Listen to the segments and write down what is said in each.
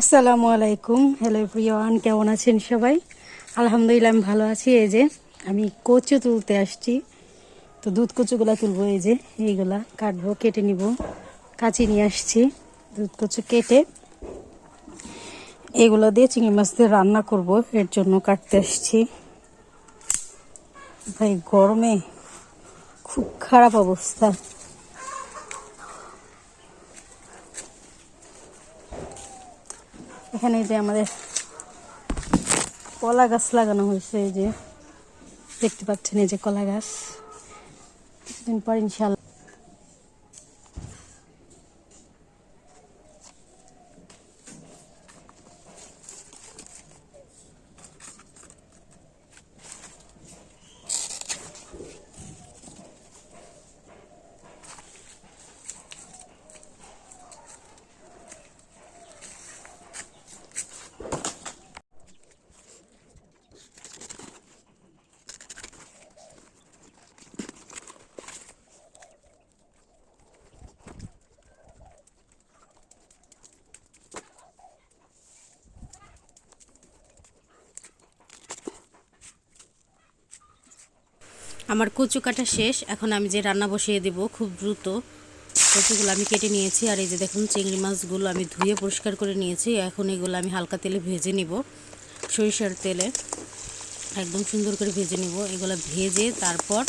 আসসালামু আলাইকুম। হ্যালো প্রিয়ান কেমন আছেন সবাই? আলহামদুলিল্লাহ, আমি ভালো আছি। এই যে, আমি কচু তুলতে আসছি। তো দুধ কচুগুলা তুলবো, এই যে, এইগুলা কাটবো, কেটে নিব। কাঁচি নিয়ে আসছি, দুধ কচু কেটে। এগুলো দিয়ে চিংড়ি মাছ দিয়ে রান্না করব, এর জন্য কাটতে আসছি। ভাই, গরমে খুব খারাপ অবস্থা। এখানে যে আমাদের কলা গাছ লাগানো হয়েছে, এই যে দেখতে পাচ্ছেন এই যে কলা গাছ। কিছুদিন পর ইনশাল্লাহ আমার কচু কাটা শেষ, এখন আমি যে রান্না বসিয়ে দেব খুব দ্রুত। কচুগুলো আমি কেটে নিয়েছি, আর এই যে দেখুন চিংড়ি মাছগুলো আমি ধুয়ে পরিষ্কার করে নিয়েছি। এখন এগুলো আমি হালকা তেলে ভেজে নিব, সরিষার তেলে। একদম সুন্দর করে ভেজে নিব, এগুলো ভেজে তারপর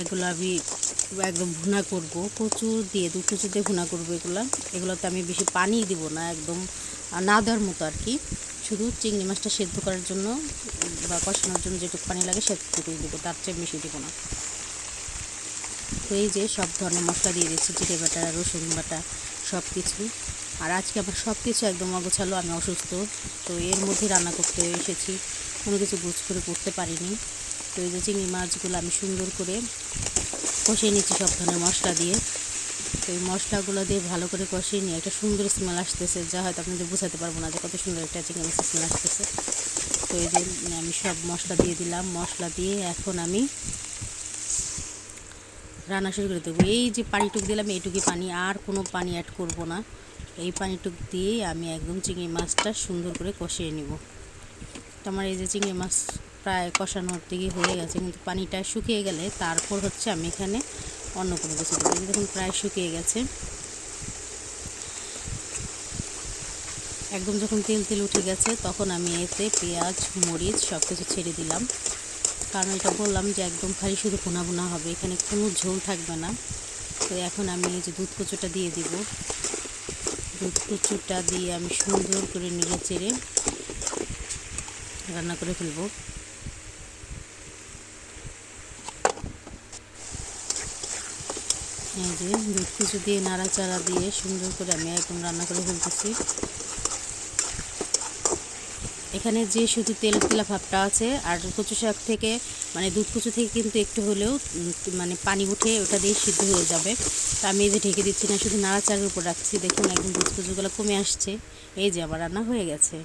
এগুলো আমি একদম ভুনা করব। কচু দিয়ে, দু কচু দিয়ে ভুনা করব এগুলো। এগুলোতে আমি বেশি পানি দিব না, একদম, না দেওয়ার মতো আর কি। শুধু চিংড়ি মাছটা সেদ্ধ করার জন্য বা কষানোর জন্য যেটুকু পানি লাগে সেটুকুই দেবো, তার চেয়ে বেশি দেবো না। তো এই যে সব ধরনের মশলা দিয়ে দিচ্ছি জিরে বাটা, রসুন বাটা সব কিছু আর আজকে আমার সব কিছু একদম অগোছালো, আমি অসুস্থ। তো এর মধ্যে রান্না করতে এসেছি, কোনো কিছু গুছ করে করতে পারিনি। তো এই যে চিংড়ি মাছগুলো আমি সুন্দর করে কষিয়ে নিচ্ছি সব ধরনের মশলা দিয়ে। তো এই মশলাগুলো দিয়ে ভালো করে কষিয়ে নিয়ে একটা সুন্দর স্মেল আসতেছে, যা হয়তো আপনাদের বোঝাতে পারব না যে কত সুন্দর একটা চিকেন মাছের স্মেল আসতেছে। তো এই যে আমি সব মশলা দিয়ে দিলাম, মশলা দিয়ে এখন আমি রান্না শুরু করে দেবো। এই যে পানিটুক দিলাম এইটুকুই পানি, আর কোনো পানি অ্যাড করব না। এই পানিটুক দিয়ে আমি একদম চিংড়ি মাছটা সুন্দর করে কষিয়ে নিব। তো আমার এই যে চিংড়ি মাছ প্রায় কষানোর দিকে হয়ে গেছে, কিন্তু পানিটা শুকিয়ে গেলে তারপর হচ্ছে আমি এখানে অন্য কোনো কিছু দেবো দেখুন, প্রায় শুকিয়ে গেছে। একদম যখন তেল তেল উঠে গেছে, তখন আমি এতে পেঁয়াজ, মরিচ সব কিছু ছেড়ে দিলাম। কারণ এটা বললাম যে একদম খালি শুধু ভুনা ভুনা হবে, এখানে কোনো ঝোল থাকবে না। তো এখন আমি এই যে দুধ কচুটা দিয়ে দিব। দুধ কচুটা দিয়ে আমি সুন্দর করে নেড়ে চেড়ে রান্না করে ফেলব। এই যে দুধ কিছু দিয়ে নাড়াচাড়া দিয়ে সুন্দর করে আমি একদম রান্না করে ফেলতেছি। এখানে যে শুধু তেল তেলা ভাবটা আছে আর কচু শাক থেকে মানে দুধ কচু থেকে কিন্তু একটু হলেও মানে পানি উঠে ওটা দিয়ে সিদ্ধ হয়ে যাবে। তা আমি এই যে ঢেকে দিচ্ছি না, শুধু নাড়াচাড়ার উপর রাখছি। দেখুন, একদম দুধ কচুগুলো কমে আসছে। এই যে আমার রান্না হয়ে গেছে।